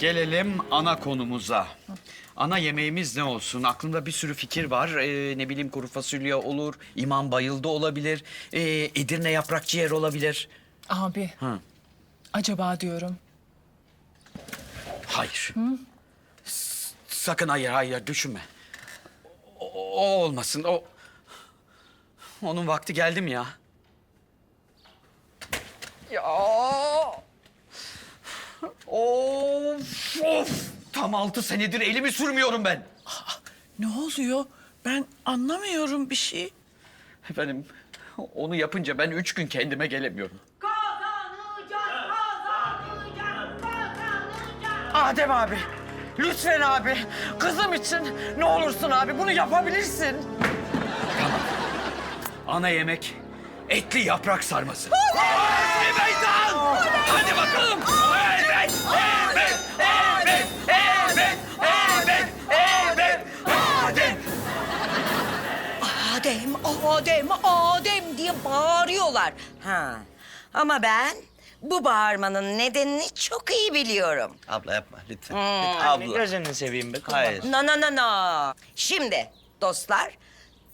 gelelim ana konumuza. Ana yemeğimiz ne olsun? Aklımda bir sürü fikir var. Ee, ne bileyim kuru fasulye olur, imam bayıldı olabilir, ee, Edirne yaprak ciğer olabilir. Abi. Ha. Acaba diyorum. Hayır. S- sakın hayır, hayır düşünme. O, o olmasın, o... Onun vakti geldi mi ya? Ya... Of, of! Tam altı senedir elimi sürmüyorum ben. Ne oluyor? Ben anlamıyorum bir şey. Efendim, onu yapınca ben üç gün kendime gelemiyorum. Kazanacağız, kazanacağız, kazanacağız. Adem abi, lütfen abi. Kızım için ne olursun abi bunu yapabilirsin. Ana yemek, etli yaprak sarması. Hadi meydan! Hadi bakalım! Adem, Adem, diye bağırıyorlar. Ha. Ama ben bu bağırmanın nedenini çok iyi biliyorum. Abla yapma lütfen. Hmm. Lütfen. Abla. Gözünü seveyim be. Hayır. No, no, no, no. Şimdi dostlar,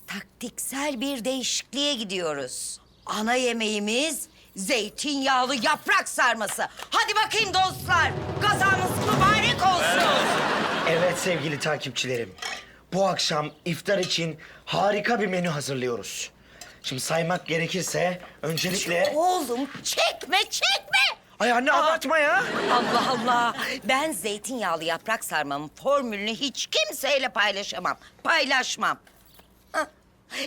taktiksel bir değişikliğe gidiyoruz. Ana yemeğimiz zeytinyağlı yaprak sarması. Hadi bakayım dostlar, kazamız mübarek olsun. Evet sevgili takipçilerim. Bu akşam iftar için harika bir menü hazırlıyoruz. Şimdi saymak gerekirse öncelikle... Oğlum çekme, çekme. Ay anne abartma ya. Allah Allah. Ben zeytinyağlı yaprak sarmamın formülünü hiç kimseyle paylaşamam. Paylaşmam. Hah.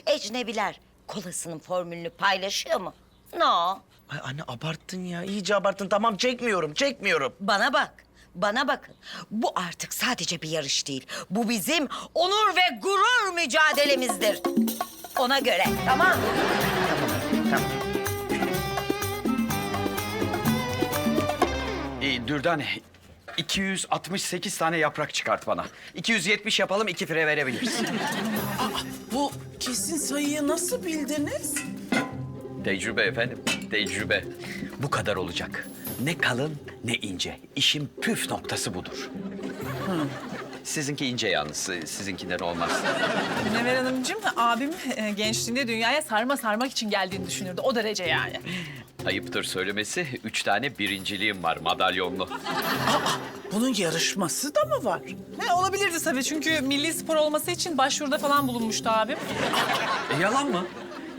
Ecnebiler kolasının formülünü paylaşıyor mu? No. Ay anne abarttın ya. iyice abarttın. Tamam çekmiyorum, çekmiyorum. Bana bak. Bana bakın. Bu artık sadece bir yarış değil. Bu bizim onur ve gurur mücadelemizdir. Ona göre. Tamam. Ee, Dürdane, 268 tane yaprak çıkart bana. 270 yapalım, iki fire verebiliriz. Bu kesin sayıyı nasıl bildiniz? Tecrübe efendim, tecrübe. Bu kadar olacak. Ne kalın ne ince. İşin püf noktası budur. Sizinki ince yalnız, sizinkinden olmaz. Münevver Hanımcığım abim e, gençliğinde dünyaya sarma sarmak için geldiğini düşünürdü. O derece yani. Ayıptır söylemesi, üç tane birinciliğim var madalyonlu. Bunun yarışması da mı var? Ne olabilirdi tabii çünkü milli spor olması için başvuruda falan bulunmuştu abim. E, yalan mı?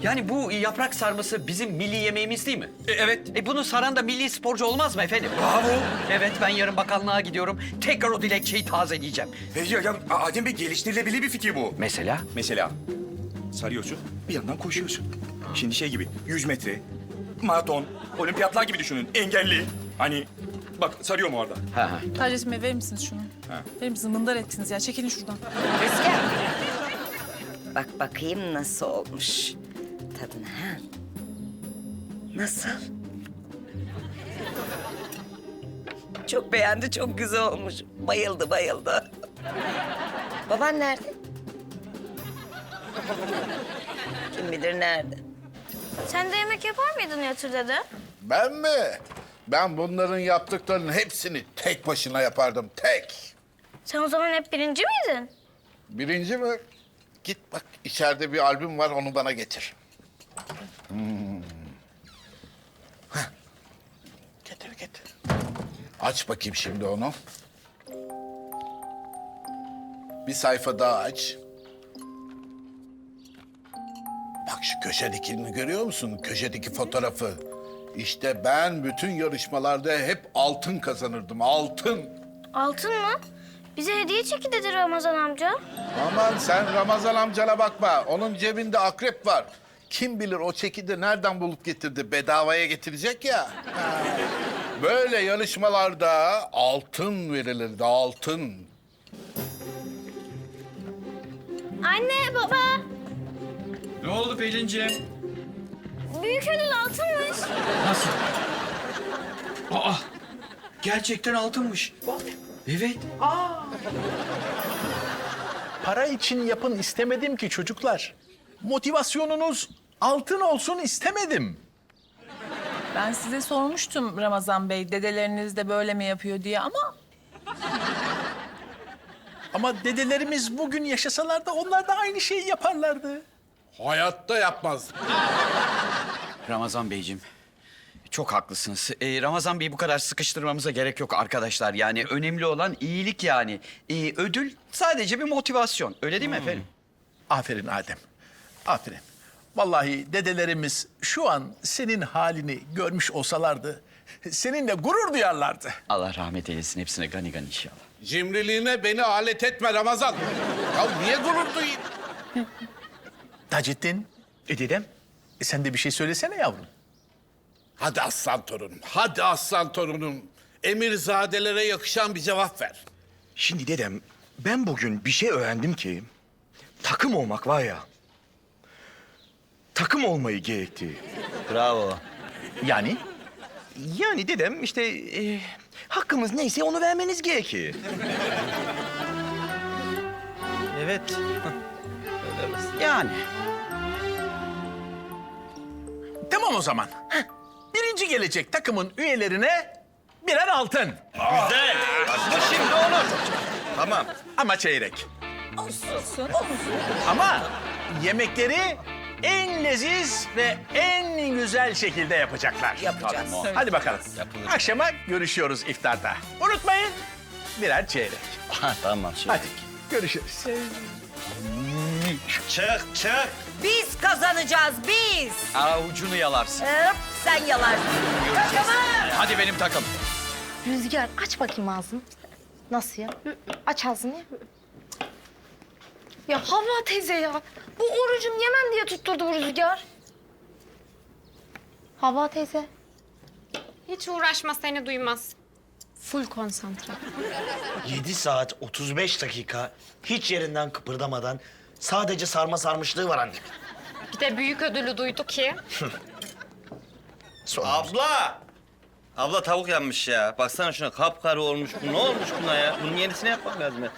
Yani bu yaprak sarması bizim milli yemeğimiz değil mi? evet. E bunu saran da milli sporcu olmaz mı efendim? Bravo. Evet ben yarın bakanlığa gidiyorum. Tekrar o dilekçeyi tazeleyeceğim. E, Ya, ya, Adem Bey geliştirilebilir bir fikir bu. Mesela? Mesela sarıyorsun, bir yandan koşuyorsun. Şimdi şey gibi, 100 metre, maraton, olimpiyatlar gibi düşünün, engelli. Hani bak sarıyor mu orada? Ha, ha. Kardeşim verir misiniz şunu? Ha. Verir misiniz? Mındar ettiniz ya. Çekilin şuradan. Rüzgar. Bak bakayım nasıl olmuş. Tadına ha. Nasıl? Çok beğendi, çok güzel olmuş. Bayıldı, bayıldı. Baban nerede? Kim bilir nerede? Sen de yemek yapar mıydın Yatır dede? Ben mi? Ben bunların yaptıklarının hepsini tek başına yapardım, tek. Sen o zaman hep birinci miydin? Birinci mi? Git bak içeride bir albüm var, onu bana getir. Hmm. Heh. Getir, getir. Aç bakayım şimdi onu. Bir sayfa daha aç. Bak şu köşedekini görüyor musun? Köşedeki fotoğrafı. İşte ben bütün yarışmalarda hep altın kazanırdım, altın. Altın mı? Bize hediye çeki dedi Ramazan amca. Aman sen Ramazan amcana bakma. Onun cebinde akrep var. Kim bilir o çeki de nereden bulup getirdi? Bedavaya getirecek ya. Böyle yarışmalarda altın verilirdi, altın. Anne, baba. Ne oldu Pelin'ciğim? Büyük ödül altınmış. Nasıl? Aa, gerçekten altınmış. Evet. Para için yapın istemedim ki çocuklar. Motivasyonunuz altın olsun istemedim. Ben size sormuştum Ramazan Bey, dedeleriniz de böyle mi yapıyor diye ama Ama dedelerimiz bugün yaşasalar da onlar da aynı şeyi yaparlardı. Hayatta yapmaz. Ramazan Beyciğim, çok haklısınız. Ee, Ramazan Bey'i bu kadar sıkıştırmamıza gerek yok arkadaşlar. Yani önemli olan iyilik yani. Ee, ödül sadece bir motivasyon. Öyle değil mi efendim? Aferin Adem. Aferin. Vallahi dedelerimiz şu an senin halini görmüş olsalardı seninle gurur duyarlardı. Allah rahmet eylesin hepsine gani gani inşallah. Cimriliğine beni alet etme Ramazan. Ya niye gurur duyayım? Taceddin, E dedem? e sen de bir şey söylesene yavrum. Hadi aslan torunum, hadi aslan torunum. Emirzadelere yakışan bir cevap ver. Şimdi dedem ben bugün bir şey öğrendim ki takım olmak var ya. Takım olmayı gerektiği. Bravo. Yani? Yani dedem işte e, hakkımız neyse onu vermeniz gerekir. Evet. Yani. Tamam o zaman. Birinci gelecek takımın üyelerine birer altın. Güzel. Şimdi onu. Tamam. Ama çeyrek. Olsun, olsun. Ama yemekleri en leziz ve en güzel şekilde yapacaklar. Yapacağız. Hadi bakalım. Yapılır. Akşama görüşüyoruz iftarda. Unutmayın birer çeyrek. Tamam. Hadi görüşürüz. Çık çık. Biz kazanacağız biz. Avucunu yalarsın. Hop, sen yalarsın. Takımı. Hadi benim takım. Rüzgar aç bakayım ağzını. Nasıl ya? Aç ağzını. Ya Havva teyze ya. Bu orucum yemem diye tutturdu bu Rüzgar. Havva teyze. Hiç uğraşma seni duymaz. Full konsantre. 7 saat 35 dakika hiç yerinden kıpırdamadan sadece sarma sarmışlığı var anne. Bir de büyük ödülü duydu ki. Abla. Abla tavuk yanmış ya. Baksana şuna kapkarı olmuş. Bu ne olmuş buna ya? Bunun yenisini yapmak lazım ya.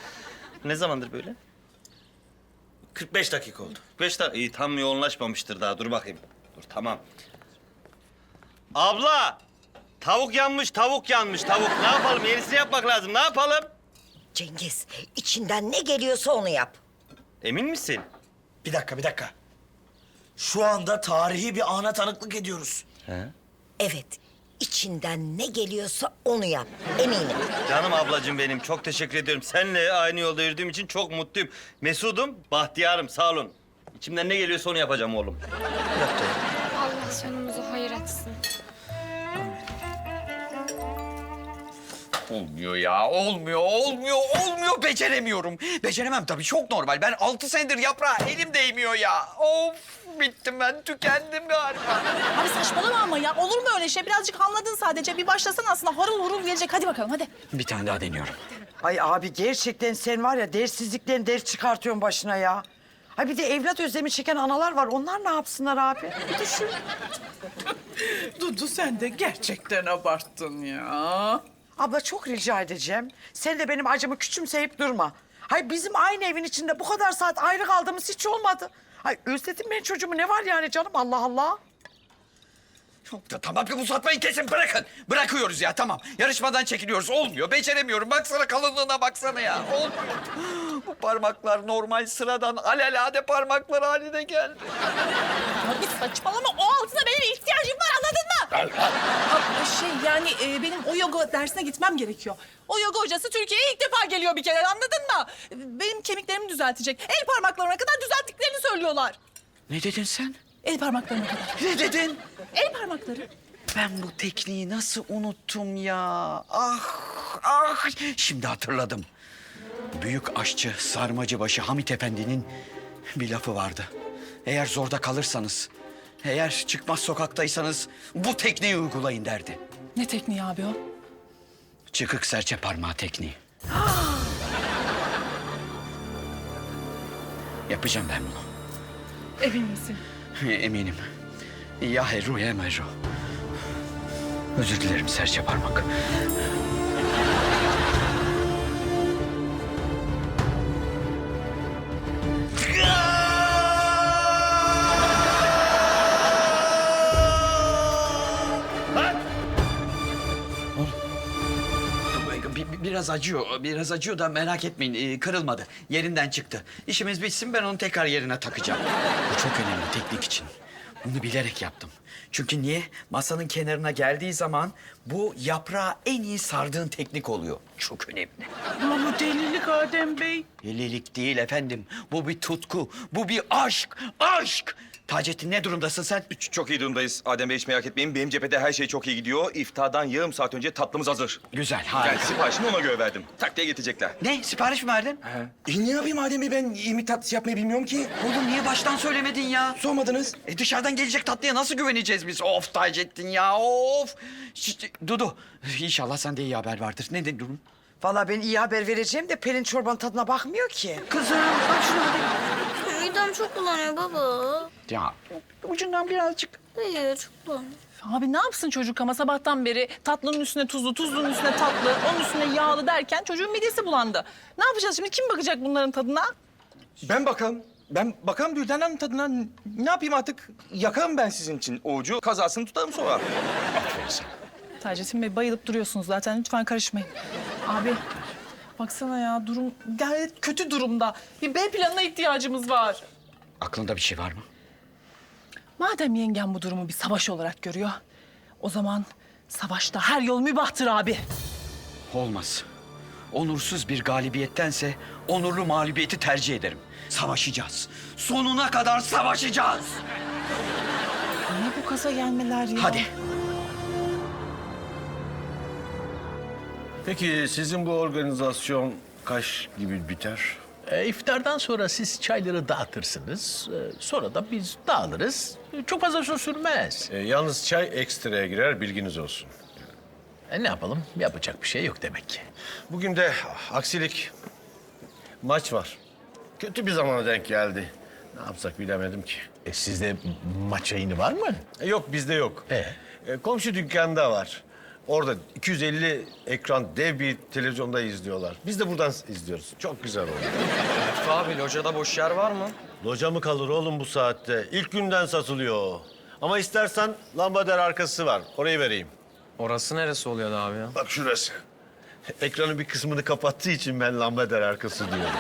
Ne zamandır böyle? 45 dakika oldu. 5 dakika. İyi tam yoğunlaşmamıştır daha. Dur bakayım. Dur tamam. Abla. Tavuk yanmış, tavuk yanmış, tavuk. Ne yapalım? Yenisini yapmak lazım. Ne yapalım? Cengiz, içinden ne geliyorsa onu yap. Emin misin? Bir dakika bir dakika. Şu anda tarihi bir ana tanıklık ediyoruz. He? Evet, içinden ne geliyorsa onu yap. Eminim. Canım ablacığım benim. Çok teşekkür ediyorum. Seninle aynı yolda yürüdüğüm için çok mutluyum. Mesudum, bahtiyarım. Sağ olun. İçimden ne geliyorsa onu yapacağım oğlum. Allah sonumuzu hayır etsin. Olmuyor ya, olmuyor, olmuyor, olmuyor. Beceremiyorum. Beceremem tabii, çok normal. Ben altı senedir yaprağa elim değmiyor ya. Of, bittim ben, tükendim galiba. Abi saçmalama ama ya. Olur mu öyle şey? Birazcık anladın sadece. Bir başlasan aslında harıl hurul gelecek. Hadi bakalım hadi. Bir tane daha deniyorum. Ay abi gerçekten sen var ya dersizlikten ders çıkartıyorsun başına ya. Ay bir de evlat özlemi çeken analar var. Onlar ne yapsınlar abi? Düşün. Dudu sen de gerçekten abarttın ya. Abla çok rica edeceğim. Sen de benim acımı küçümseyip durma. Hay bizim aynı evin içinde bu kadar saat ayrı kaldığımız hiç olmadı. Ay özledim ben çocuğumu ne var yani canım Allah Allah. Ya Tamam bir uzatmayın kesin bırakın. Bırakıyoruz ya tamam. Yarışmadan çekiliyoruz. Olmuyor. Beceremiyorum. Baksana kalınlığına baksana ya. Olmuyor. Bu parmaklar normal sıradan alelade parmaklar haline geldi. Abi saçmalama. O altına benim ihtiyacım var anladın şey yani e, benim o yoga dersine gitmem gerekiyor. O yoga hocası Türkiye'ye ilk defa geliyor bir kere anladın mı? Benim kemiklerimi düzeltecek. El parmaklarıma kadar düzelttiklerini söylüyorlar. Ne dedin sen? El parmaklarına kadar. Ne dedin? El parmakları. Ben bu tekniği nasıl unuttum ya? Ah, ah. Şimdi hatırladım. Büyük aşçı Sarmacıbaşı Hamit Efendi'nin bir lafı vardı. Eğer zorda kalırsanız, eğer çıkmaz sokaktaysanız bu tekniği uygulayın derdi. Ne tekniği abi o? Çıkık serçe parmağı tekniği. Yapacağım ben bunu. Emin misin? Eminim. Ya Heru ya Meru. Özür dilerim serçe parmak. Biraz acıyor. Biraz acıyor da merak etmeyin. Ee, kırılmadı. Yerinden çıktı. İşimiz bitsin ben onu tekrar yerine takacağım. Bu çok önemli teknik için. Bunu bilerek yaptım. Çünkü niye? Masanın kenarına geldiği zaman bu yaprağı en iyi sardığın teknik oluyor. Çok önemli. Ama bu delilik Adem Bey. Delilik değil efendim. Bu bir tutku. Bu bir aşk. Aşk! Taceddin ne durumdasın sen? Ç- Çok iyi durumdayız. Adem Bey hiç merak etmeyin. Benim cephede her şey çok iyi gidiyor. İftardan yarım saat önce tatlımız hazır. Güzel, Yani harika. siparişini ona göre verdim. Tak diye getirecekler. Ne? Sipariş mi verdin? E ne yapayım Adem Bey? Ben yemek tatlısı yapmayı bilmiyorum ki. Oğlum niye baştan söylemedin ya? Sormadınız. E dışarıdan gelecek tatlıya nasıl güveneceğiz biz? Of Taceddin ya of. Şişt, Dudu inşallah sende iyi haber vardır. Ne de durum? Vallahi ben iyi haber vereceğim de Pelin çorbanın tadına bakmıyor ki. Kızım bak şuna hadi. Midem çok bulanıyor baba. Ya ucundan birazcık. Hayır çok bulanıyor. Abi ne yapsın çocuk ama sabahtan beri tatlının üstüne tuzlu, tuzlunun üstüne tatlı, onun üstüne yağlı derken çocuğun midesi bulandı. Ne yapacağız şimdi? Kim bakacak bunların tadına? Ben bakalım. Ben bakalım Gülden Hanım tadına. Ne yapayım artık? Yakarım ben sizin için o ucu. Kazasını tutarım sonra. Taceddin Bey bayılıp duruyorsunuz zaten. Lütfen karışmayın. Abi baksana ya durum gayet kötü durumda. Bir B planına ihtiyacımız var. Aklında bir şey var mı? Madem yengem bu durumu bir savaş olarak görüyor... ...o zaman savaşta her yol mübahtır abi. Olmaz. Onursuz bir galibiyettense onurlu mağlubiyeti tercih ederim. Savaşacağız. Sonuna kadar savaşacağız. Ne bu kasa gelmeler ya? Hadi. Peki sizin bu organizasyon kaç gibi biter? E, iftardan sonra siz çayları dağıtırsınız. E, sonra da biz dağılırız. E, çok fazla su sürmez. E, yalnız çay ekstraya girer bilginiz olsun. E, ne yapalım? Yapacak bir şey yok demek ki. Bugün de aksilik maç var. Kötü bir zamana denk geldi. Ne yapsak bilemedim ki. E, sizde maç yayını var mı? E, yok bizde yok. E? E, komşu dükkanda var. Orada 250 ekran dev bir televizyonda izliyorlar. Biz de buradan izliyoruz. Çok güzel oldu. Abi locada boş yer var mı? Loca mı kalır oğlum bu saatte? İlk günden satılıyor. o. Ama istersen lambader arkası var. Orayı vereyim. Orası neresi oluyordu abi ya? Bak şurası. Ekranın bir kısmını kapattığı için ben lambader arkası diyorum.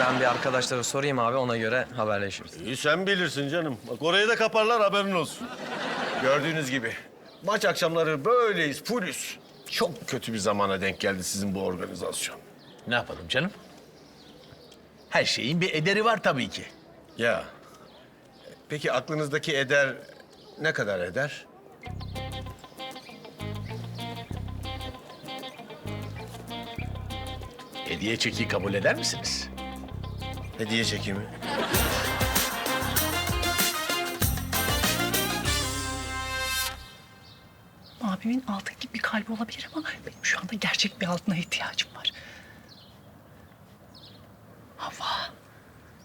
Ben bir arkadaşlara sorayım abi ona göre haberleşiriz. İyi sen bilirsin canım. Bak orayı da kaparlar haberin olsun. Gördüğünüz gibi maç akşamları böyleyiz, fullüz. Çok kötü bir zamana denk geldi sizin bu organizasyon. Ne yapalım canım? Her şeyin bir ederi var tabii ki. Ya. Peki aklınızdaki eder ne kadar eder? Hediye çeki kabul eder misiniz? Hediye çekimi. Abimin altın bir kalbi olabilir ama benim şu anda gerçek bir altına ihtiyacım var. Hava.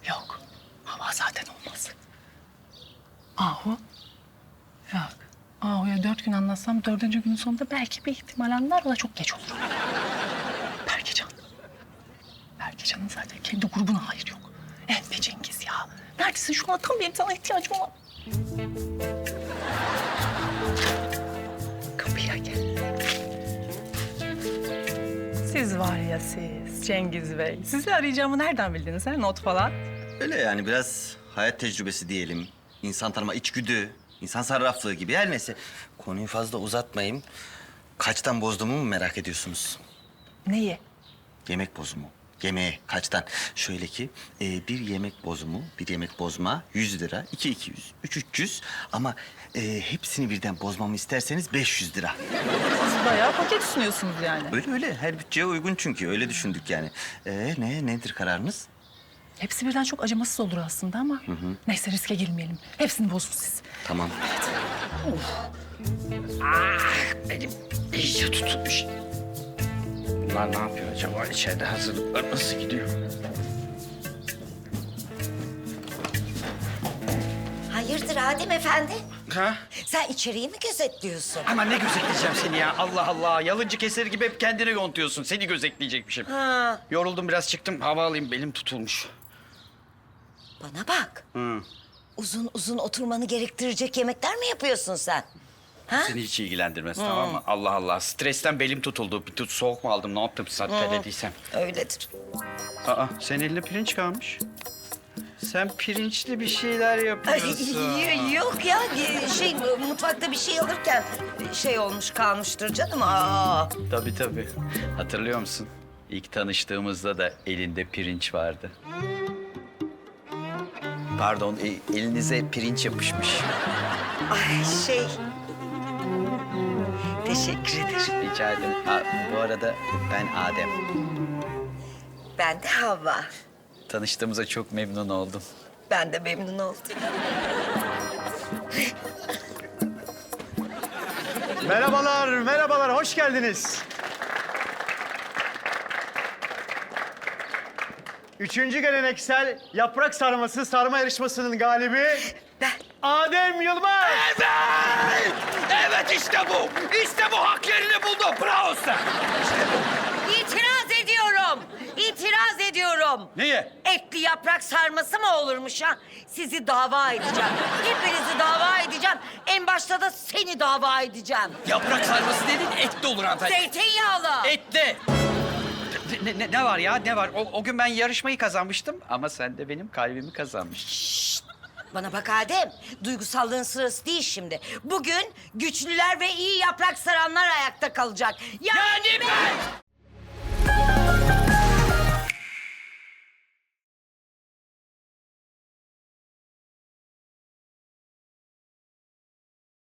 Yok. Hava zaten olmaz. Ahu. Yok. Ahu'ya dört gün anlatsam dördüncü günün sonunda belki bir ihtimal anlar o da çok geç olur. Berkecan. Berkecan'ın zaten kendi grubuna hayır yok. Evet be Cengiz ya. Neredesin şu an tam benim sana ihtiyacım var. Siz var ya siz Cengiz Bey. Sizi arayacağımı nereden bildiniz ha? Not falan. Öyle yani biraz hayat tecrübesi diyelim. İnsan tanıma içgüdü, insan sarraflığı gibi her neyse. Konuyu fazla uzatmayayım. Kaçtan bozduğumu mu merak ediyorsunuz? Neyi? Yemek bozumu. Yemeğe kaçtan? Şöyle ki e, bir yemek bozumu, bir yemek bozma 100 lira, iki 200, üç 300 ama e, hepsini birden bozmamı isterseniz 500 lira. Siz bayağı paket sunuyorsunuz yani. Öyle öyle her bütçeye uygun çünkü öyle düşündük yani. E, ne nedir kararınız? Hepsi birden çok acımasız olur aslında ama neyse riske girmeyelim. Hepsini bozun siz. Tamam. Benim iyice tutulmuş. Bunlar ne yapıyor acaba? İçeride hazırlıklar nasıl gidiyor? Hayırdır Adem Efendi? Ha? Sen içeriği mi gözetliyorsun? Ama ne gözetleyeceğim seni ya? Allah Allah. Yalıncı keser gibi hep kendine yontuyorsun. Seni gözetleyecekmişim. Ha, Yoruldum biraz çıktım. Hava alayım. Belim tutulmuş. bana bak. Uzun uzun oturmanı gerektirecek yemekler mi yapıyorsun sen? Seni hiç ilgilendirmez tamam mı? Allah Allah. Stresten belim tutuldu. Bir tut soğuk mu aldım? Ne yaptım sana dediysem. Öyledir. Aa, senin elinde pirinç kalmış. Sen pirinçli bir şeyler Ay, yapıyorsun. y- Yok ya şey mutfakta bir şey alırken şey olmuş kalmıştır canım. Aa. Tabii tabii. Hatırlıyor musun? İlk tanıştığımızda da elinde pirinç vardı. Pardon, e- elinize pirinç yapışmış. Ay şey. Teşekkür ederim. Rica ederim. Ha, bu arada ben Adem. Ben de Havva. Tanıştığımıza çok memnun oldum. Ben de memnun oldum. Merhabalar, merhabalar. Hoş geldiniz. Üçüncü geleneksel yaprak sarması sarma yarışmasının galibi... Adem Yılmaz. Evet! Evet işte bu! İşte bu hak yerini buldu. Bravo sen! İtiraz ediyorum. İtiraz ediyorum. Neye? Etli yaprak sarması mı olurmuş ha? Sizi dava edeceğim. Hepinizi dava edeceğim. En başta da seni dava edeceğim. Yaprak sarması dedin etli olur hanımefendi. Zeytinyağlı. Etli. Ne, ne, ne var ya ne var? O, o gün ben yarışmayı kazanmıştım ama sen de benim kalbimi kazanmıştın. Bana bak Adem, duygusallığın sırası değil şimdi. Bugün güçlüler ve iyi yaprak saranlar ayakta kalacak. Yani, ben...